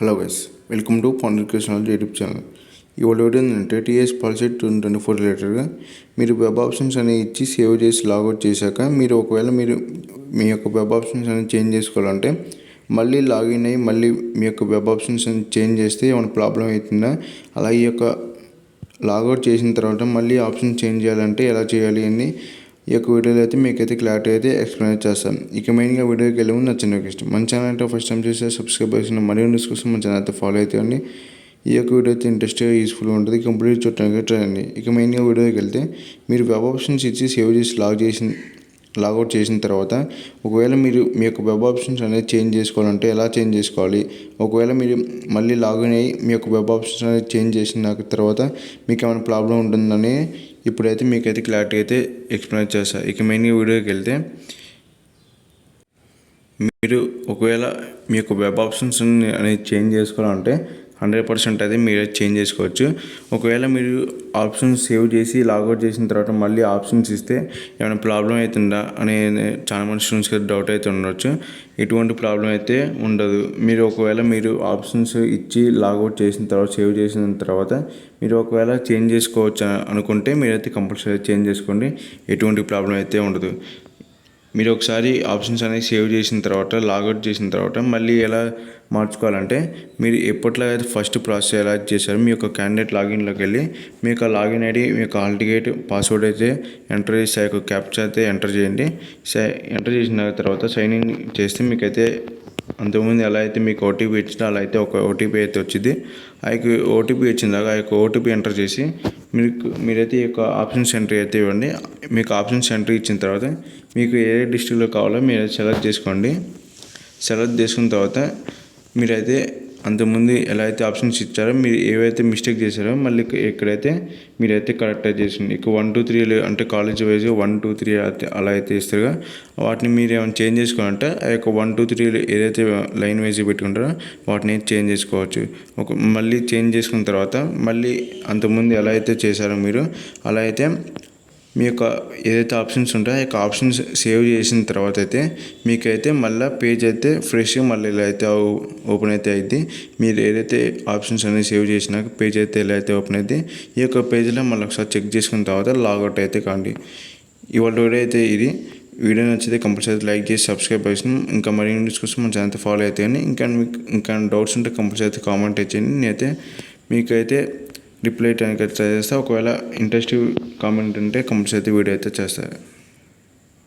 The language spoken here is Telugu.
హలో గైస్ వెల్కమ్ టు పండుగ కృష్ణాలజీ యూట్యూబ్ ఛానల్ ఇవాళ వీడియో ఏంటంటే TS policy two twenty four రిలేటెడ్గా మీరు వెబ్ ఆప్షన్స్ అనేవి ఇచ్చి సేవ్ చేసి లాగౌట్ చేశాక మీరు ఒకవేళ మీరు మీ యొక్క వెబ్ ఆప్షన్స్ అనేవి చేంజ్ చేసుకోవాలంటే మళ్ళీ లాగిన్ అయ్యి మళ్ళీ మీ యొక్క వెబ్ ఆప్షన్స్ చేంజ్ చేస్తే ఏమైనా ప్రాబ్లం అవుతుందా? అలా ఈ యొక్క లాగౌట్ చేసిన తర్వాత మళ్ళీ ఆప్షన్ చేంజ్ చేయాలంటే ఎలా చేయాలి అని ఈ యొక్క వీడియోలో అయితే మీకైతే క్లారిటీ అయితే ఎక్స్ప్లెయిన్ చేస్తాను ఇక మెయిన్గా వీడియోకి వెళ్ళి ముందు నచ్చిన ఇష్టం మన ఛానల్ అంటే ఫస్ట్ టైం చేస్తే సబ్స్క్రైబ్ చేసిన మరీ న్యూస్ కోసం మన ఛానల్ అయితే ఫాలో అవుతాయండి ఈ యొక్క వీడియో అయితే ఇంట్రెస్ట్గా యూస్ఫుల్గా ఉంటుంది. కంప్లీట్ చూడటానికి ట్రై అండి ఇక మెయిన్గా వీడియోకి వెళ్తే మీరు వెబ్ ఆప్షన్స్ ఇచ్చి సేవ్ చేసి లాగ్ చేసిన లాగౌట్ చేసిన తర్వాత ఒకవేళ మీరు మీ యొక్క వెబ్ ఆప్షన్స్ అనేది చేంజ్ చేసుకోవాలంటే ఎలా చేంజ్ చేసుకోవాలి? ఒకవేళ మీరు మళ్ళీ లాగిన్ అయ్యి మీ యొక్క వెబ్ ఆప్షన్స్ అనేది చేంజ్ చేసిన తర్వాత మీకు ఏమైనా ప్రాబ్లం ఉంటుందని ఇప్పుడైతే మీకైతే క్లారిటీ అయితే ఎక్స్ప్లెయిన్ చేస్తాను ఇక మెయిన్గా వీడియోకి వెళ్తే మీరు ఒకవేళ మీ యొక్క వెబ్ ఆప్షన్స్ అనేది చేంజ్ చేసుకోవాలంటే హండ్రెడ్ పర్సెంట్ అయితే మీరే చేంజ్ చేసుకోవచ్చు. ఒకవేళ మీరు ఆప్షన్స్ సేవ్ చేసి లాగౌట్ చేసిన తర్వాత మళ్ళీ ఆప్షన్స్ ఇస్తే ఏమైనా ప్రాబ్లం అవుతుందా అనే చాలా మంది స్టూడెంట్స్కి డౌట్ అయితే ఉండొచ్చు. ఎటువంటి ప్రాబ్లం అయితే ఉండదు. మీరు ఒకవేళ మీరు ఆప్షన్స్ ఇచ్చి లాగౌట్ చేసిన తర్వాత సేవ్ చేసిన తర్వాత మీరు ఒకవేళ చేంజ్ చేసుకోవచ్చు అనుకుంటే మీరైతే కంపల్సరీ చేంజ్ చేసుకోండి. ఎటువంటి ప్రాబ్లం అయితే ఉండదు. మీరు ఒకసారి ఆప్షన్స్ అనేవి సేవ్ చేసిన తర్వాత లాగౌట్ చేసిన తర్వాత మళ్ళీ ఎలా మార్చుకోవాలంటే మీరు ఎప్పట్లో అయితే ఫస్ట్ ప్రాసెస్ ఎలా చేశారో మీ యొక్క క్యాండిడేట్ లాగిన్లోకి వెళ్ళి మీ యొక్క లాగిన్ ఐడి మీ యొక్క హాల్ టికెట్ పాస్వర్డ్ అయితే ఎంటర్ చేసి ఆ యొక్క క్యాప్చర్ అయితే ఎంటర్ చేయండి. ఎంటర్ చేసిన తర్వాత సైన్ ఇన్ చేస్తే మీకైతే అంతకుముందు ఎలా అయితే మీకు ఓటీపీ ఇచ్చినా అలా అయితే ఒక ఓటీపీ అయితే వచ్చింది. ఆ యొక్క ఓటీపీ వచ్చిందాక ఆ యొక్క ఓటీపీ ఎంటర్ చేసి మీకు మీరైతే ఈ యొక్క ఆప్షన్స్ ఎంట్రీ అయితే ఇవ్వండి. మీకు ఆప్షన్స్ ఎంట్రీ ఇచ్చిన తర్వాత మీకు ఏ డిస్ట్రిక్ట్లో కావాలో మీరు సెలెక్ట్ చేసుకోండి. సెలెక్ట్ చేసుకున్న తర్వాత మీరైతే అంతకుముందు ఎలా అయితే ఆప్షన్స్ ఇచ్చారో మీరు ఏవైతే మిస్టేక్ చేశారో మళ్ళీ ఎక్కడైతే మీరైతే కరెక్ట్ అయితే చేసింది ఇక వన్ టూ త్రీ అంటే college wise one two three అయితే అలా అయితే ఇస్తారుగా వాటిని మీరు ఏమైనా చేంజ్ చేసుకోవాలంటే ఆ యొక్క వన్ టూ త్రీ ఏదైతే లైన్ వైజ్ పెట్టుకుంటారో వాటిని చేంజ్ చేసుకోవచ్చు. ఒక మళ్ళీ చేంజ్ చేసుకున్న తర్వాత మళ్ళీ అంతకుముందు ఎలా అయితే చేశారో మీరు అలా అయితే మీ యొక్క ఏదైతే ఆప్షన్స్ ఉంటాయో ఆ యొక్క ఆప్షన్స్ సేవ్ చేసిన తర్వాత అయితే మీకైతే మళ్ళీ పేజ్ అయితే ఫ్రెష్గా మళ్ళీ ఇలా అయితే ఓపెన్ అయితే అయింది మీరు ఏదైతే ఆప్షన్స్ అనేది సేవ్ చేసినాక పేజ్ అయితే ఎలా అయితే ఓపెన్ అయితే ఈ యొక్క పేజ్లో మళ్ళీ ఒకసారి చెక్ చేసుకున్న తర్వాత లాగౌట్ అయితే కాండి. ఇవాళ వీడియో అయితే ఇది. వీడియో నచ్చితే కంపల్సరీ లైక్ చేసి సబ్స్క్రైబ్ చేసిన ఇంకా మరిన్ని న్యూస్ కోసం మన ఛానల్ ఫాలో అయితే ఇంకా మీకు ఇంకా డౌట్స్ ఉంటే కంపల్సరీ అయితే కామెంట్ చేయండి. నేనైతే మీకైతే రిప్లై చేయడానికి ట్రై చేస్తాను ఒకవేళ ఇంట్రెస్టివ్ కామెంట్ ఉంటే కంపల్సరీ వీడియో అయితే చేస్తాను